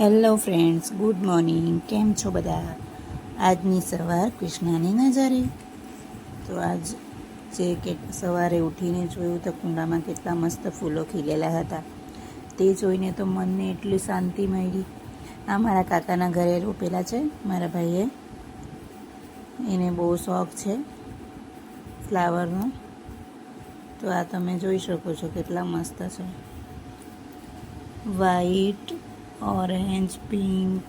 Hello friends, good morning. કેમ છો બધા? આજની સવાર કૃષ્ણાની નજારે. તો આજ જે કે સવારે ઉઠીને જોયું તો કુંડામાં કેટલા મસ્ત ફૂલો ખીલેલા હતા. તે જોઈને તો મનને એટલી શાંતિ મળી. આ મારા કાકાના ઘરે રોપેલા છે, મારા ભાઈએ. એને બહુ શોખ છે ફ્લાવરનો. તો આ તમે જોઈ શકો છો કેટલા મસ્ત છે. વ્હાઈટ ઓરેન્જ, પિંક,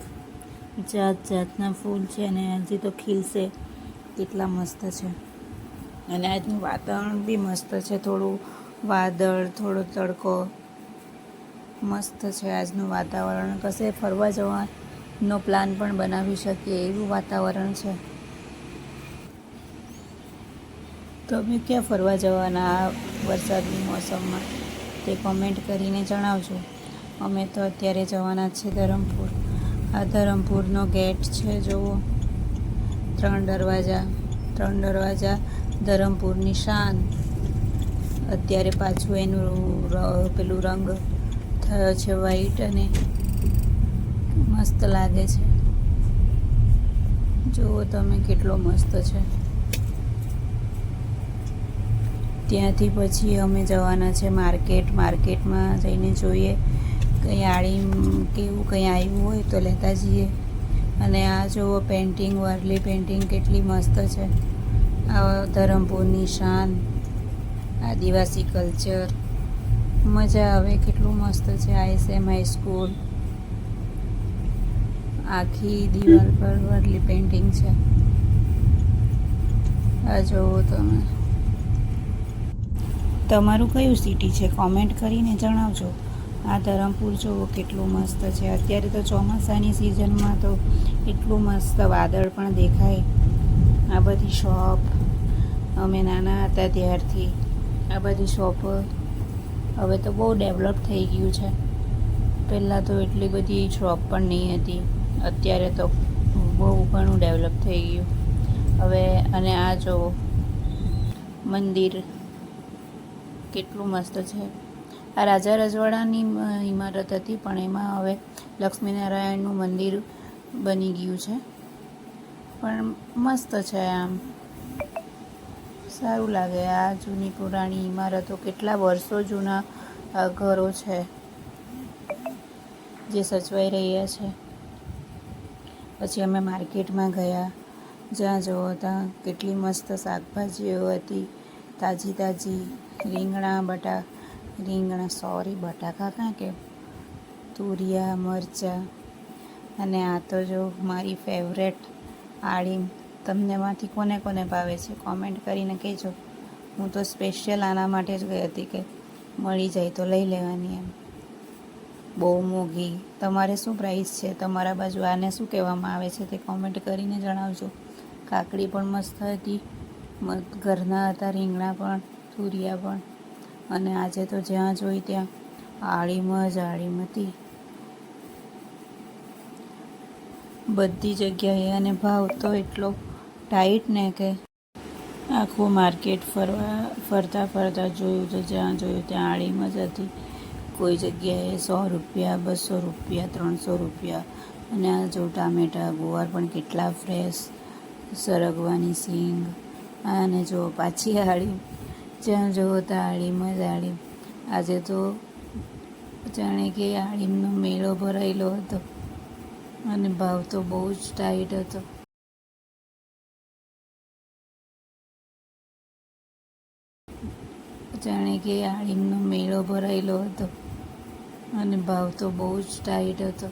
જાત જાતના ફૂલ છે અને હજી તો ખીલશે કેટલા મસ્ત છે. અને આજનું વાતાવરણ બી મસ્ત છે. થોડું વાદળ, થોડો તડકો. મસ્ત છે આજનું વાતાવરણ. કશે ફરવા જવાનો પ્લાન પણ બનાવી શકીએ એવું વાતાવરણ છે. તમે ક્યાં ફરવા જવાના આ વરસાદની મોસમમાં? તે કોમેન્ટ કરીને જણાવજો. અમે તો અત્યારે જવાના છે ધરમપુર. આ ધરમપુરનો ગેટ છે, જુઓ. ત્રણ દરવાજા ત્રણ દરવાજા, ધરમપુરની શાન. અત્યારે પાછું એનું પેલું રંગ થયો છે વ્હાઈટ અને મસ્ત લાગે છે. જુઓ તમે કેટલો મસ્ત છે. ત્યાંથી પછી અમે જવાના છે માર્કેટ. માર્કેટમાં જઈને જોઈએ કંઈ આળી કેવું કંઈ આવ્યું હોય તો લેતા જઈએ. અને આ જુઓ પેઇન્ટિંગ, વારલી પેઇન્ટિંગ કેટલી મસ્ત છે. આ ધરમપુરની શાન આદિવાસી કલ્ચર. મજા આવે, કેટલું મસ્ત છે. આઈએસએમ હાઈસ્કૂલ આખી દિવાલ પર વરલી પેઇન્ટિંગ છે. આ જુઓ તમે. તમારું કયું સિટી છે? કોમેન્ટ કરીને જણાવજો. આ ધરમપુર જુઓ કેટલું મસ્ત છે. અત્યારે તો ચોમાસાની સિઝનમાં તો એટલું મસ્ત વાદળ પણ દેખાય. આ બધી શોપ અમે નાના હતા ત્યારથી. આ બધી શોપ હવે તો બહુ ડેવલપ થઈ ગયું છે. પહેલાં તો એટલી બધી શોપ પણ નહીં હતી. અત્યારે તો બહુ ઘણું ડેવલપ થઈ ગયું. હવે અને આ જો મંદિર કેટલું મસ્ત છે. આ રાજા રજવાડાની ઇમારત હતી, પણ એમાં હવે લક્ષ્મીનારાયણનું મંદિર બની ગયું છે. પણ મસ્ત છે આમ. સારું લાગે આ જૂની પુરાણી ઇમારતો કેટલા વર્ષો જૂના ઘરો છે જે સચવાઈ રહ્યા છે. પછી અમે માર્કેટમાં ગયા. જ્યાં જવો ત્યાં કેટલી મસ્ત શાકભાજીઓ હતી. તાજી તાજી રીંગણા, બટા રીંગણા, સોરી, બટાકા કાં કે તુરિયા, મરચાં. અને આ તો જો મારી ફેવરેટ આળીમ તમને માંથી કોને કોને ભાવે છે કોમેન્ટ કરીને કહેજો. હું તો સ્પેશિયલ આના માટે જ ગઈ હતી કે મળી જાય તો લઈ લેવાની એમ. બહુ મોંઘી. તમારે શું પ્રાઇસ છે? તમારા બાજુ આને શું કહેવામાં આવે છે તે કોમેન્ટ કરીને જણાવજો. કાકડી પણ મસ્ત હતી. ઘરના હતા, રીંગણા પણ, તુરિયા પણ. અને આજે તો જ્યાં જોઈ ત્યાં આળીમાં જ આળીમ હતી. બધી જગ્યાએ અને ભાવ તો એટલો ટાઈટ ને કે આખું માર્કેટ ફરવા, ફરતા ફરતા જોયું તો જ્યાં જોયું ત્યાં આળીમાં જ હતી. કોઈ જગ્યાએ સો રૂપિયા, બસો રૂપિયા, ત્રણસો રૂપિયા અને આ જો ટામેટા, ગુવાર પણ કેટલા ફ્રેશ સરગવાની સિંગ. અને જો પાછી આળી જ્યાં આળીમ જ આળીમ આજે તો જાણે કે આળીમનો મેળો ભરાયેલો હતો. અને ભાવ તો બહુ જ ટાઈટ હતો. જાણે કે આળીમનો મેળો ભરાયેલો હતો. અને ભાવ તો બહુ જ ટાઈટ હતો.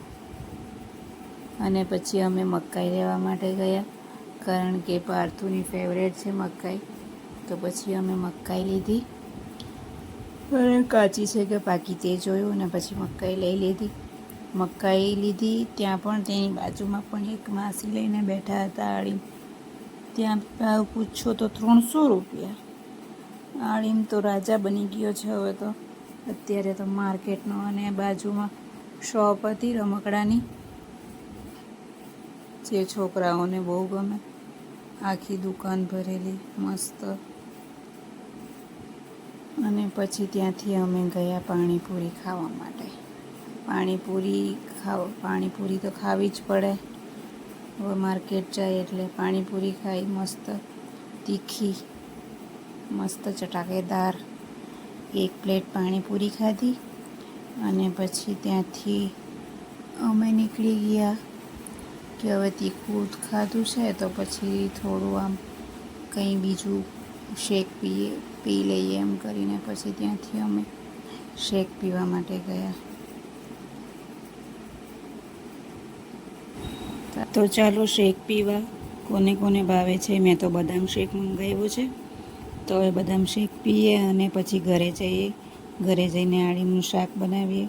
અને પછી અમે મકાઈ લેવા માટે ગયા. કારણ કે પાર્થુની ફેવરેટ છે મકાઈ. તો પછી અમે મકાઈ લીધી. અને કાચી છે કે પાકી તે જોયું અને પછી મકાઈ લઈ લીધી. મકાઈ લીધી, ત્યાં પણ તેની બાજુમાં પણ એક માસી લઈને બેઠા હતા આળીમ ત્યાં ભાવ પૂછો તો ત્રણસો રૂપિયા. આળીમ તો રાજા બની ગયો છે હવે તો. અત્યારે તો માર્કેટનો અને બાજુમાં શોપ હતી રમકડાની. જે છોકરાઓને બહુ ગમે. આખી દુકાન ભરેલી, મસ્ત. અને પછી ત્યાંથી અમે ગયા પાણીપુરી ખાવા માટે. પાણીપુરી ખાવ, પાણીપુરી તો ખાવી જ પડે. હવે માર્કેટ જાય એટલે પાણીપુરી ખાઈ મસ્ત તીખી, મસ્ત ચટાકેદાર. એક પ્લેટ પાણીપુરી ખાધી અને પછી ત્યાંથી અમે નીકળી ગયા કે હવે તીખું ખાધું છે તો પછી થોડું આમ કંઈ બીજું શેક પીએ, પી લઈએ એમ કરીને પછી ત્યાંથી અમે શેક પીવા માટે ગયા. તો ચાલો શેક પીવા. કોને કોને ભાવે છે? મેં તો બદામ શેક મંગાવ્યો છે. તો હવે બદામ શેક પીએ અને પછી ઘરે જઈએ. ઘરે જઈને આળીનું શાક બનાવીએ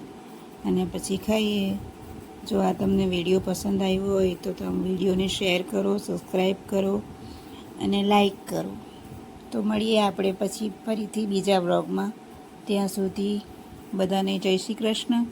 અને પછી ખાઈએ. જો આ તમને વીડિયો પસંદ આવ્યો હોય તો તમે વિડીયોને શેર કરો, સબસ્ક્રાઈબ કરો અને લાઈક કરો. તો મળીએ આપણે પછી ફરીથી બીજા વ્લોગમાં. ત્યાં સુધી બધાને જય શ્રી કૃષ્ણ.